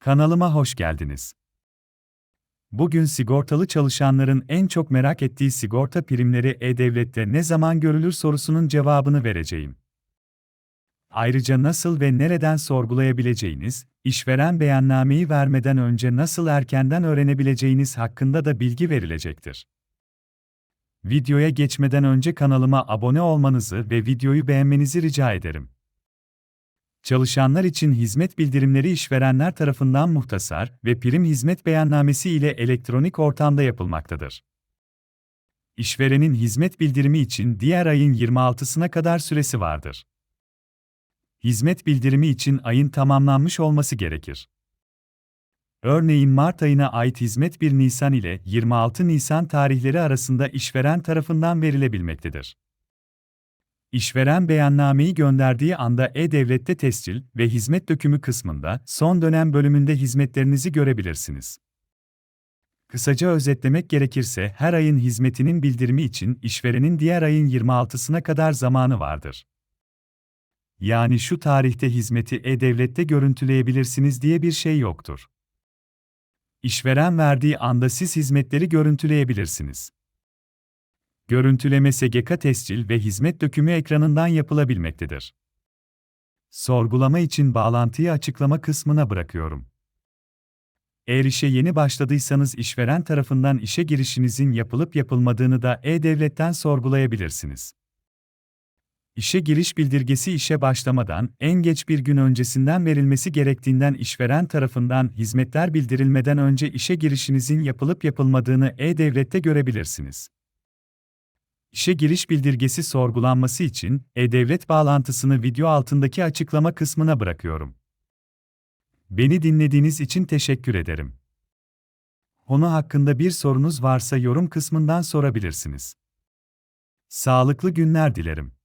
Kanalıma hoş geldiniz. Bugün sigortalı çalışanların en çok merak ettiği sigorta primleri E-Devlet'te ne zaman görülür sorusunun cevabını vereceğim. Ayrıca nasıl ve nereden sorgulayabileceğiniz, işveren beyannameyi vermeden önce nasıl erkenden öğrenebileceğiniz hakkında da bilgi verilecektir. Videoya geçmeden önce kanalıma abone olmanızı ve videoyu beğenmenizi rica ederim. Çalışanlar için hizmet bildirimleri işverenler tarafından muhtasar ve prim hizmet beyannamesi ile elektronik ortamda yapılmaktadır. İşverenin hizmet bildirimi için diğer ayın 26'sına kadar süresi vardır. Hizmet bildirimi için ayın tamamlanmış olması gerekir. Örneğin Mart ayına ait hizmet 1 Nisan ile 26 Nisan tarihleri arasında işveren tarafından verilebilmektedir. İşveren beyannameyi gönderdiği anda E-Devlet'te tescil ve hizmet dökümü kısmında son dönem bölümünde hizmetlerinizi görebilirsiniz. Kısaca özetlemek gerekirse her ayın hizmetinin bildirimi için işverenin diğer ayın 26'sına kadar zamanı vardır. Yani şu tarihte hizmeti E-Devlet'te görüntüleyebilirsiniz diye bir şey yoktur. İşveren verdiği anda siz hizmetleri görüntüleyebilirsiniz. Görüntüleme SGK tescil ve hizmet dökümü ekranından yapılabilmektedir. Sorgulama için bağlantıyı açıklama kısmına bırakıyorum. Eğer işe yeni başladıysanız işveren tarafından işe girişinizin yapılıp yapılmadığını da E-Devlet'ten sorgulayabilirsiniz. İşe giriş bildirgesi işe başlamadan en geç bir gün öncesinden verilmesi gerektiğinden işveren tarafından hizmetler bildirilmeden önce işe girişinizin yapılıp yapılmadığını E-Devlet'te görebilirsiniz. İşe giriş bildirgesi sorgulanması için e-devlet bağlantısını video altındaki açıklama kısmına bırakıyorum. Beni dinlediğiniz için teşekkür ederim. Konu hakkında bir sorunuz varsa yorum kısmından sorabilirsiniz. Sağlıklı günler dilerim.